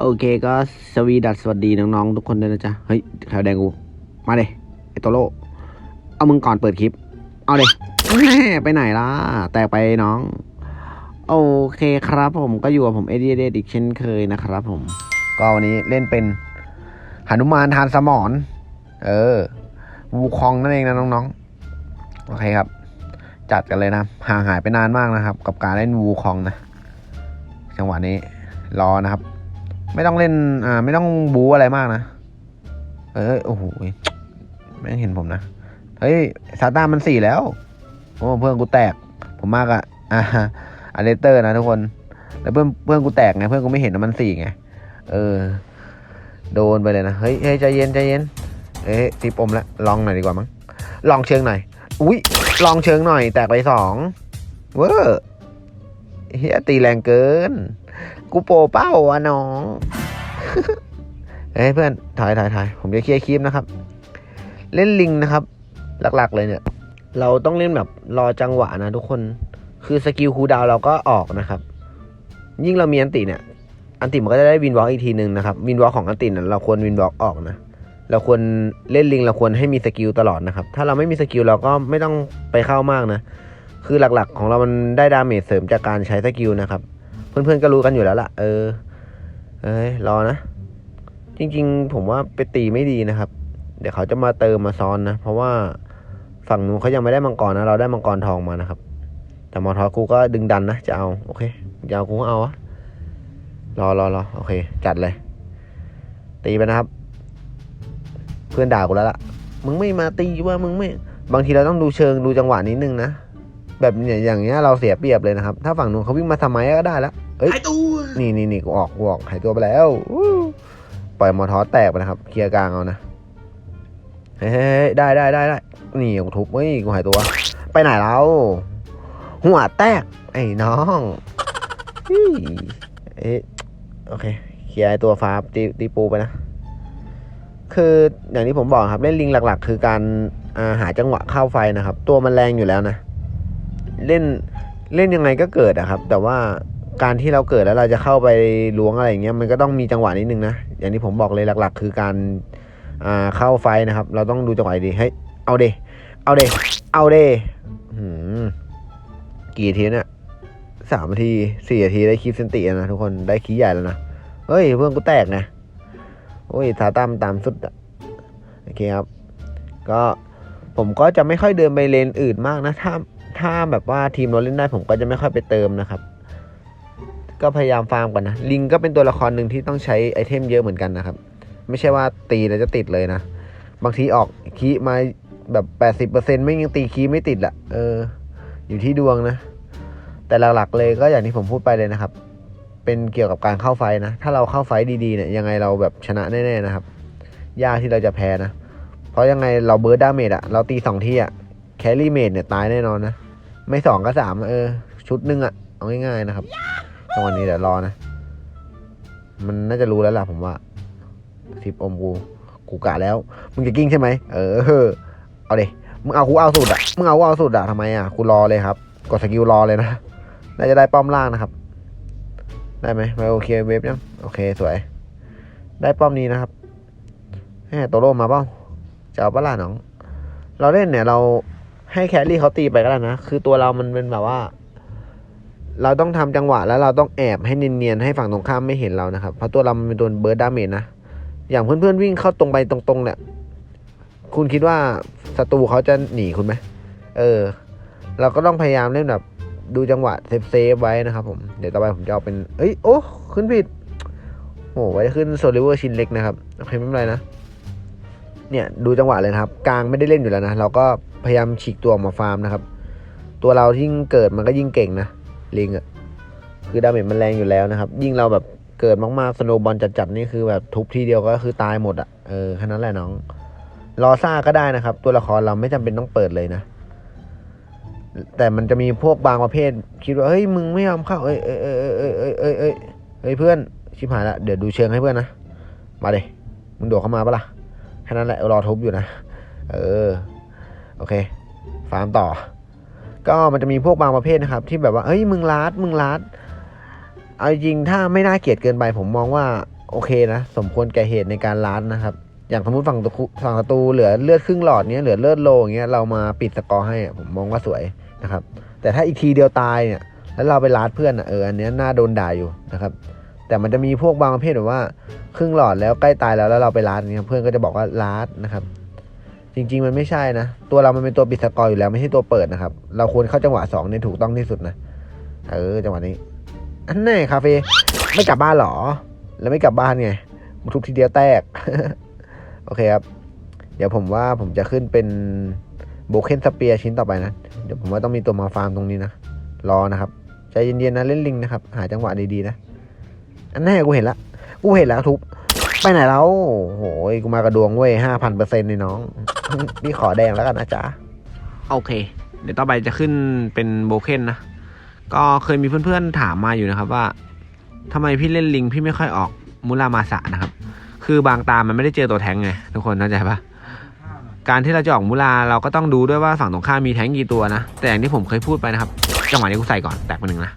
โอเคก็สวีดัสสวัสดีน้องๆทุกคนด้วยนะจ๊ะ เฮ้ยขาวแดงกู มาเลยไอโตโร่เอามึงก่อนเปิดคลิป เอาเลยไปไหนล่ะ แตกไปน้อง โอเคครับผมก็อยู่กับผมเอเดียเดอีกเช่นเคยนะครับผม ก็วันนี้เล่นเป็นหนุมานทานสมอน เออ วูคองนั่นเองนะน้องๆ โอเคครับ จัดกันเลยนะ ห่างหายไปนานมากนะครับ กับการเล่นวูคองนะ จังหวะนี้รอนะครับ ไม่ต้องเล่น อ่า ไม่ต้องบูอะไรมากนะ เอ้ย โอ้โหไม่เห็นผมนะ เฮ้ยซาต้ามันสี่แล้ว โอ้ เพื่อนกูแตก ผมมากอะอ่าอเลเตอร์นะทุกคน แล้วเพื่อนเพื่อนกูแตกไง เพื่อนกูไม่เห็นว่มันสี่ไง เออ โดนไปเลยนะ เฮ้ย เฮ้ย ใจเย็น ใจเย็น เอ้ยตีปมแล้วลองหน่อยดีกว่ามั้ง ลองเชิงหน่อย อุ้ย ลองเชิงหน่อย แตกไปสอง เวอร์เฮียตีแรงเกิน กูโปเป้าวะน้อง เฮ้ยเพื่อนถ่ายถ่ายถ่ายผมจะเคลียร์คลิปนะครับ เล่นลิงนะครับ หลักๆเลยเนี่ย เราต้องเล่นแบบรอจังหวะนะทุกคน คือสกิลคูดาวเราก็ออกนะครับ ยิ่งเรามีอันติเนี่ย อันติมันก็จะได้วินวอล์กอีกทีหนึ่งนะครับ วินวอล์กของอันติเนี่ยเราควรวินวอล์กออกนะ เราควรเล่นลิงเราควรให้มีสกิลตลอดนะครับ ถ้าเราไม่มีสกิลเราก็ไม่ต้องไปเข้ามากนะ คือหลักๆ ของเรามันได้ดาเมจเสริมจากการใช้สกิลนะครับ เพื่อนๆก็รู้กันอยู่แล้วล่ะ เออ เอ้ยรอนะ จริง ๆ ผมว่าไปตีไม่ดีนะครับ เดี๋ยวเขาจะมาเติมมาซ้อนนะ เพราะว่าฝั่งนู้นเขายังไม่ได้มังกรนะ เราได้มังกรทองมานะครับ แต่มอทอกูก็ดึงดันนะ จะเอา โอเคจะเอากูก็เอาอะรอรอรอโอเค จัดเลย ตีไปนะครับ เพื่อนด่ากูแล้วล่ะ มึงไม่มาตีว่ามึงไม่ บางทีเราต้องดูเชิงดูจังหวะนิดนึงนะ แบบเนี่ยอย่างเงี้ยเราเสียเปรียบเลยนะครับ ถ้าฝั่งนู้นเขาวิ่งมาทำไมก็ได้แล้ว หายตัว นี่นี่นี่กูออกกูออกหายตัวไปแล้วอู้ปล่อยมอทอสแตกไปนะครับ เคลียร์กลางเอานะเฮ้ยเฮ้ยเฮ้ยได้ได้ได้ได้นี่กูทุบเฮ้ยกูหายตัว ไปไหนแล้วหัวแตก ไอ้น้องอี้เอ๊ะโอเค เคลียร์ไอ้ตัวฟ้าตีตีปูไปนะ คืออย่างที่ผมบอกครับ เล่นลิงหลัก ๆ คือการอ่าหาจังหวะเข้าไฟนะครับ ตัวมันแรงอยู่แล้วนะ เล่นเล่นยังไงก็เกิดอะครับ แต่ว่า การที่เราเกิดแล้วเราจะเข้าไปล้วงอะไรอย่างเงี้ยมันก็ต้องมีจังหวะนิดนึงนะอย่างที่ผมบอกเลยหลัก ๆ คือการอ่าเข้าไฟนะครับ เราต้องดูจังหวะดีเฮ้ยเอาเดเอาเดเอาเดหืมกี่ทีเนี่ยสามนาทีสี่นาทีได้คลิปเซนติแล้วนะทุกคนได้คีใหญ่แล้วนะเฮ้ยเพื่อนกูแตกนะโอ้ยทาตามตามสุดอะโอเคครับ ก็ผมก็จะไม่ค่อยเดินไปเลนอื่นมากนะ ถ้าถ้าแบบว่าทีมเราเล่นได้ผมก็จะไม่ค่อยไปเติมนะครับ ก็พยายามฟาร์มกันนะ ลิงก็เป็นตัวละครหนึ่งที่ต้องใช้ไอเทมเยอะเหมือนกันนะครับ ไม่ใช่ว่าตีแล้วจะติดเลยนะ บางทีออกคีมาแบบแปดสิบเปอร์เซ็นต์ไม่ยังตีคีไม่ติดละเออ อยู่ที่ดวงนะ แต่หลักๆเลยก็อย่างที่ผมพูดไปเลยนะครับ เป็นเกี่ยวกับการเข้าไฟนะ ถ้าเราเข้าไฟดีๆเนี่ยยังไงเราแบบชนะแน่ๆนะครับ ยากที่เราจะแพ้นะ เพราะยังไงเราเบิร์ดดาเมจอะเราตีสองที่อะแครี่เมดเนี่ยตายแน่นอนนะ ไม่สองก็สามเออ ชุดหนึ่งอะเอาง่ายๆนะครับ จังหวะนี้เดี๋ยวรอนะ มันน่าจะรู้แล้วล่ะผมว่าสิบอมกู กูกะแล้ว มึงจะกิ้งใช่ไหม เออ เอาเดมึงเอากูเอาสุดอะมึงเอากูเอาสุดอะทำไมอะกูรอเลยครับ กดสกิลรอเลยนะ น่าจะได้ป้อมล่างนะครับ ได้ไหมไม่โอเคเวฟยัง โอเคสวย ได้ป้อมนี้นะครับแหมโตโร่มาเปล่าจะเอาปะล่ะน้อง เราเล่นเนี่ยเราให้แครี่เขาตีไปก็ได้นะ คือตัวเรามันเป็นแบบว่า เราต้องทำจังหวะแล้วเราต้องแอบให้เนียนๆให้ฝั่งตรงข้ามไม่เห็นเรานะครับ เพราะตัวเรามันเป็นตัวเบิร์ดดาเมจนะ อย่างเพื่อนๆวิ่งเข้าตรงไปตรงๆเนี่ยคุณคิดว่าศัตรูเขาจะหนีคุณไหมเออ เราก็ต้องพยายามเล่นแบบดูจังหวะเซฟเซฟไว้นะครับผม เดี๋ยวต่อไปผมจะเอาเป็น เอ้ย โอ้ ขึ้นผิด โอ้ไว้ขึ้นโซลิเวอร์ชิ้นเล็กนะครับ โอเคไม่เป็นไรนะ เนี่ยดูจังหวะเลยนะครับ กลางไม่ได้เล่นอยู่แล้วนะ เราก็พยายามฉีกตัวออกมาฟาร์มนะครับ ตัวเรายิ่งเกิดมันก็ยิ่งเก่งนะ ลิงอะ่ะคือดาเมจมันแรงอยู่แล้วนะครับ ยิ่งเราแบบเกิดมากๆสโนบอลจัดๆนี่คือแบบทุบทีเดียวก็คือตายหมดอะ่ะเออแค่นั้นแหละน้องรอซ่าก็ได้นะครับ ตัวละครเราไม่จำเป็นต้องเปิดเลยนะแต่มันจะมีพวกบางประเภท คิดว่าเฮ้ยมึงไม่ยอมเข้าเอ้ยเอ้ยเอ้ยเอ้ยเอ้ยเอ้ยเอ้ยเฮ้ยเพื่อนชิบหายละเดี๋ยวดูเชิงให้เพื่อนนะมาเลยมึงโดดเข้ามาปะล่ะแค่นั้นแหละรอทุบอยู่นะ เออ โอเค ฟาร์มต่อ ก็มันจะมีพวกบางประเภทนะครับ ที่แบบว่าเอ้ยมึงลาดมึงลาดเอาจริงถ้าไม่น่าเกลียดเกินไป ผมมองว่าโอเคนะ สมควรแก่เหตุในการลาดนะครับ อย่างสมมติฝั่งตฝั่งศัตรูเหลือเลือดครึ่งหลอดเนี้ยเหลือเลือดโลอย่างเงี้ยเรามาปิดสกอร์ให้ผมมองว่าสวยนะครับ แต่ถ้าอีกทีเดียวตายเนี่ยแล้วเราไปลาดเพื่อนอะเอออันเนี้ยน่าโดนด่าอยู่นะครับ แต่มันจะมีพวกบางประเภทแบบว่าครึ่งหลอดแล้วใกล้ตายแล้วแล้วเราไปลาดเนี่ยเพื่อนก็จะบอกว่าลาดนะครับ จริง ๆ มันไม่ใช่นะ ตัวเรามันเป็นตัวปิดสกอร์อยู่แล้วไม่ใช่ตัวเปิดนะครับ เราควรเข้าจังหวะสองเนี่ยถูกต้องที่สุดนะ เออจังหวะนี้ อันแน่คาเฟ่ไม่กลับบ้านหรอ แล้วไม่กลับบ้านไงทุบทีเดียวแตก โอเคครับ เดี๋ยวผมว่าผมจะขึ้นเป็นโบเคนสเปียชิ้นต่อไปนะ เดี๋ยวผมว่าต้องมีตัวมาฟาร์มตรงนี้นะ รอนะครับ ใจเย็นๆนะเล่นลิงนะครับ หาจังหวะดีๆนะ อันแน่กูเห็นละ กูเห็นแล้วทุบ ไปไหนแล้วโอ้ยกูมากระดวงเว้ยห้าพันเปอร์เซ็นต์ในน้อง พี่ขอแดงแล้วกันนะจ๊ะ โอเค เดี๋ยวต่อไปจะขึ้นเป็นโบเคนนะ ก็เคยมีเพื่อนๆถามมาอยู่นะครับว่าทำไมพี่เล่นลิงพี่ไม่ค่อยออกมุรามาสะนะครับ คือบางตามันไม่ได้เจอตัวแทงไงทุกคนเข้าใจปะการที่เราจะออกมุราเราก็ต้องดูด้วยว่าฝั่งตรงข้ามมีแทงกี่ตัวนะ แต่อย่างที่ผมเคยพูดไปนะครับ จังหวะนี้กูใส่ก่อนแตกไปหนึ่งนะ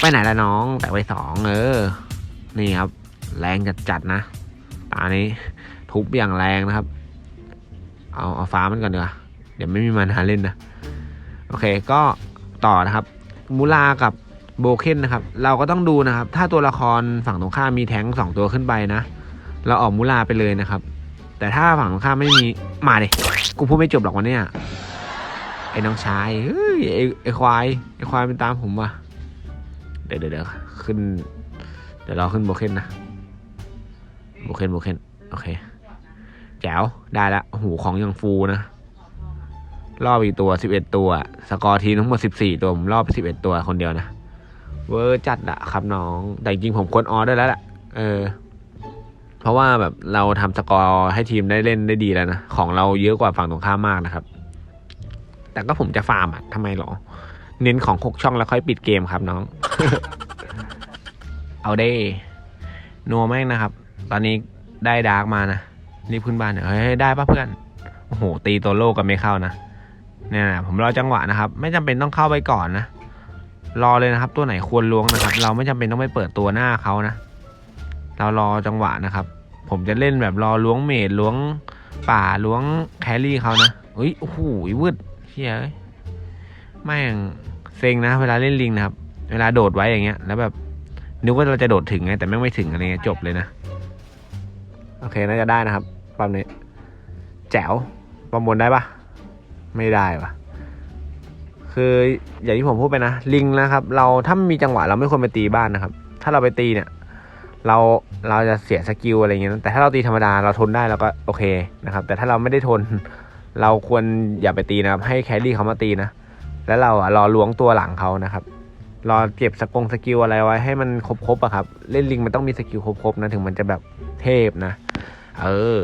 ไปไหนละน้อง แตกไปสองเออ นี่ครับ แรงจัดๆนะ ตานี้ทุบอย่างแรงนะครับ เอาเอาฟ้ามันก่อนดีกว่าเดี๋ยวไม่มีมันหาเล่นนะ โอเคก็ต่อนะครับ มูลากับโบเคนนะครับ เราก็ต้องดูนะครับ ถ้าตัวละครฝั่งตรงข้ามมีแท้งสองตัวขึ้นไปนะ เราออกมูลาไปเลยนะครับ แต่ถ้าฝั่งตรงข้ามไม่มีมาเลยกูพูดไม่จบหรอกวันนี้ไอ้น้องชายเฮ้ยไอ้ไอ้ควายไอ้ควายเป็นตามผมว่ะเดี๋ยวเดี๋ยวขึ้น เดี๋ยวเราขึ้นโบเคนนะ โบเคนโบเคนโอเค แจ๋ว ได้ละหูของยังฟูนะรอบอีกตัวสิบเอ็ดตัว สกอร์ทีมทั้งหมดสิบสี่ตัว ผมรอบสิบเอ็ดตัวคนเดียวนะ เวอร์จัดอะครับน้อง แต่จริงผมควรออได้แล้วแหละเออ เพราะว่าแบบเราทำสกอร์ให้ทีมได้เล่นได้ดีแล้วนะ ของเราเยอะกว่าฝั่งตรงข้ามมากนะครับ แต่ก็ผมจะฟาร์มอะทำไมหรอ เน้นของหกช่องแล้วค่อยปิดเกมครับน้อง เอาได้นัวแม่งนะครับ ตอนนี้ได้ดาร์กมานะรีบขึ้นบ้านเฮ้ยได้ปะเพื่อนโอ้โหตีตัวโลกกันไม่เข้านะเนี่ยนะผมรอจังหวะนะครับ ไม่จำเป็นต้องเข้าไปก่อนนะรอเลยนะครับ ตัวไหนควรล้วงนะครับ เราไม่จำเป็นต้องไปเปิดตัวหน้าเขานะเรารอจังหวะนะครับ ผมจะเล่นแบบรอล้วงเมดล้วงป่าล้วงแครี่เขานะอุ้ยโอ้โหวืดเฮียเอ้ยแม่งเซ็งนะ เวลาเล่นลิงนะครับ เวลาโดดไว้อย่างเงี้ย แล้วแบบนึกว่าเราจะโดดถึงไงแต่แม่งไม่ถึงอะไรเงี้ยจบเลยนะ โอเคน่าจะได้นะครับปั๊มนี้ แจ๋วประมวลได้ปะไม่ได้ปะคืออย่างที่ผมพูดไปนะ ลิงนะครับ เราถ้ามีจังหวะเราไม่ควรไปตีบ้านนะครับ ถ้าเราไปตีเนี่ย เราเราจะเสียสกิลอะไรเงี้ยแต่ถ้าเราตีธรรมดาเราทนได้เราก็โอเคนะครับ แต่ถ้าเราไม่ได้ทน เราควรอย่าไปตีนะครับ ให้แครี่เขามาตีนะแล้วเราอะรอล้วงตัวหลังเขานะครับรอเก็บสกงสกิลอะไรไว้ให้มันครบๆอะครับ เล่นลิงมันต้องมีสกิลครบๆนะถึงมันจะแบบเทพนะ เออ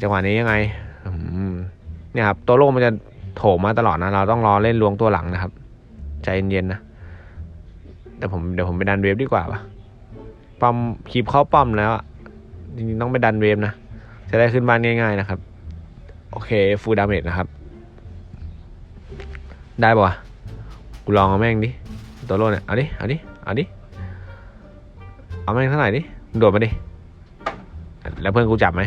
จังหวะนี้ยังไงเนี่ยครับตัวโลกมันจะโถมมาตลอดนะเราต้องรอเล่นลวงตัวหลังนะครับ ใจเย็นๆนะแต่ผมเดี๋ยวผมไปดันเวฟดีกว่าปะปอมคีบเข้าป้อมแล้วจริงๆต้องไปดันเวฟนะจะได้ขึ้นบ้านง่ายๆนะครับ โอเคฟูลดาเมจนะครับ ได้ปะวะกูลองเอาแม่งดิตัวโลเนี่ยเอาดิเอาดิเอาดิเอาแม่งเท่าไหร่ดิมึงโดดมาดิ แล้วเพื่อนกูจับไหม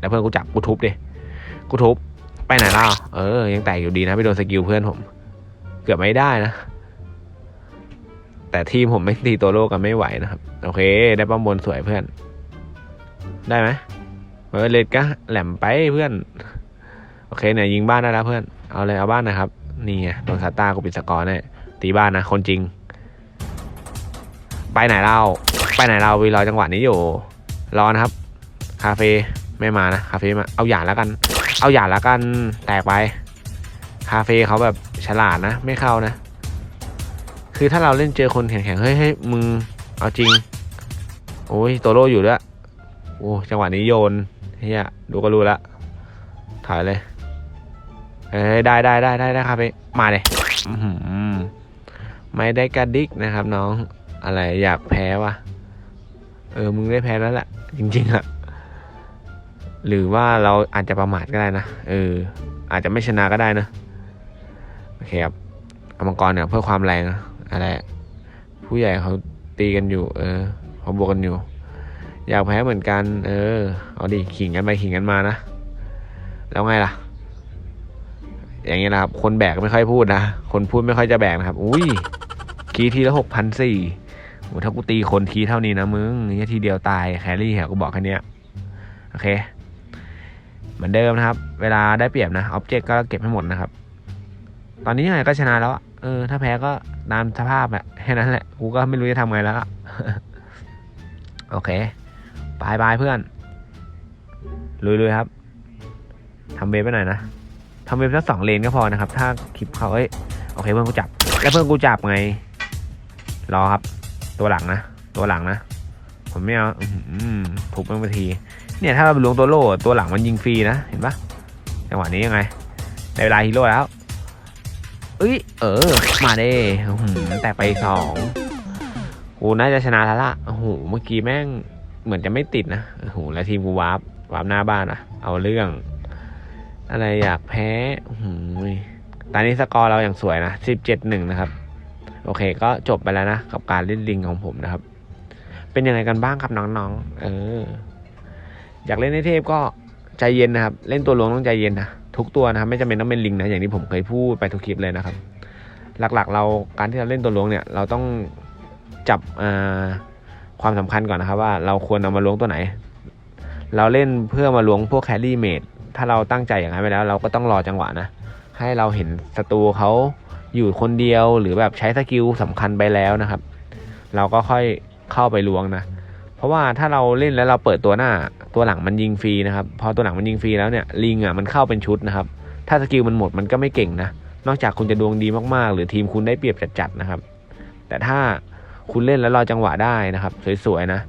แล้วเพื่อนกูจับกูทุบดิกูทุบไปไหนล่ะเออ ยังแตกอยู่ดีนะไปโดนสกิลเพื่อนผม เกือบไม่ได้นะ แต่ทีมผมไม่ตีตัวโลกกันไม่ไหวนะครับ โอเค ได้ป้อมบนสวยเพื่อน ได้ไหมเออเลดก็แหลมไปเพื่อน โอเคเนี่ยยิงบ้านได้แล้วเพื่อน เอาเลยเอาบ้านนะครับ นี่ไงโดนซาต้ากูปิดสกอร์เนี่ยตีบ้านนะ คนจริง ไปไหนเรา ไปไหนเราวีรอจังหวะนี้อยู่ รอนะครับ คาเฟ่ไม่มานะคาเฟ่มาเอาอย่างแล้วกัน เอาอย่างแล้วกันแตกไปคาเฟ่เขาแบบฉลาดนะไม่เข้านะ คือถ้าเราเล่นเจอคนแข็งๆเฮ้ยเฮ้ยมึงเอาจริง โอ้ยโตโร่อยู่ด้วยโอ้จังหวะนี้โยนเฮียดูก็รู้ละถอยเลยเอ้ยได้ได้ได้ได้ได้ครับพี่มาเลยไม่ได้กระดิกนะครับ น้องอะไรอยากแพ้วะเออมึงได้แพ้แล้วแหละจริงๆอะ หรือว่าเราอาจจะประมาทก็ได้นะ เออ อาจจะไม่ชนะก็ได้นะ โอเคครับอมังกรเนี่ยเพื่อความแรงอะไร ผู้ใหญ่เขาตีกันอยู่ เออเขาบวกกันอยู่ อยากแพ้เหมือนกัน เออ เอาดิ ขิงกันไปขิงกันมานะ แล้วไงล่ะ อย่างเงี้นะครับ คนแบกไม่ค่อยพูดนะ คนพูดไม่ค่อยจะแบกนะครับ อุ้ย คีทีละหกพันสี่โหถ้ากูตีคนทีเท่านี้นะมึงเนี่ยทีเดียวตาย แครี่เหรอกูบอกแค่เนี้ยโอเค มือนเดิมนะครับ เวลาได้เปรียบนะออบเจกต์ก็เก็บให้หมดนะครับ ตอนนี้ยังไงก็ชนะแล้วเออ ถ้าแพ้ก็ตามสภาพอะแค่นั้นแหละ กูก็ไม่รู้จะทำไงแล้วอะโอเคบายบายเพื่อน ลุยๆครับทำเวฟไปหน่อยนะทำเวฟสักสองเลนก็พอนะครับ ถ้าคลิปเขาเอ้ยโอเคเพื่อนกูจับ แล้วเพื่อนกูจับไง รอครับ ตัวหลังนะ ตัวหลังนะ ผมไม่เอาอถูกเป็นที เนี่ยถ้าเราไปลวงตัวโล่ตัวหลังมันยิงฟรีนะเห็นปะจังหวะนี้ยังไงในเวลาฮีโร่แล้วเอ้ยเออ มาเด้อื้อหือแตกไปสองกูน่าจะชนะแล้วล่ะโอ้โหเมื่อกี้แม่งเหมือนจะไม่ติดนะโอ้โหแล้วทีมกูวาร์ปวาร์ปหน้าบ้านอะเอาเรื่อง อะไรอยากแพ้อื้อหือตอนนี้สกอร์เราอย่างสวยนะสิบเจ็ดหนึ่งนะครับ โอเค ก็จบไปแล้วนะ กับการเล่นลิงของผมนะครับ เป็นยังไงกันบ้างครับน้องๆ เออ อยากเล่นในเทพก็ใจเย็นนะครับ เล่นตัวหลวงต้องใจเย็นนะทุกตัวนะครับไม่จำเป็นต้องเป็นลิงนะอย่างที่ผมเคยพูดไปทุกคลิปเลยนะครับ หลักๆ เราการที่เราเล่นตัวหลวงเนี่ยเราต้องจับความสำคัญก่อนนะครับ ว่าเราควรเอามาล้วงตัวไหน เราเล่นเพื่อมาล้วงพวกแครี่เมดถ้าเราตั้งใจอย่างนั้นไปแล้วเราก็ต้องรอจังหวะนะ ให้เราเห็นศัตรูเขาอยู่คนเดียวหรือแบบใช้สกิลสำคัญไปแล้วนะครับ เราก็ค่อยเข้าไปล้วงนะ เพราะว่าถ้าเราเล่นแล้วเราเปิดตัวหน้า ตัวหลังมันยิงฟรีนะครับ พอตัวหลังมันยิงฟรีแล้วเนี่ยลิงอะมันเข้าเป็นชุดนะครับ ถ้าสกิลมันหมดมันก็ไม่เก่งนะ นอกจากคุณจะดวงดีมากๆ หรือทีมคุณได้เปรียบจัดๆนะครับ แต่ถ้าคุณเล่นแล้วรอจังหวะได้นะครับสวยๆนะ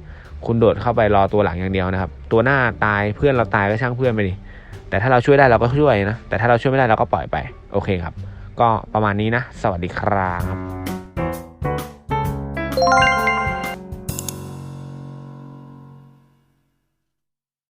คุณโดดเข้าไปรอตัวหลังอย่างเดียวนะครับ ตัวหน้าตายเพื่อนเราตายก็ช่างเพื่อนไปดิแต่ถ้าเราช่วยได้เราก็ช่วยนะ แต่ถ้าเราช่วยไม่ได้เราก็ปล่อยไป โอเคครับ ก็ประมาณนี้นะ สวัสดีครับ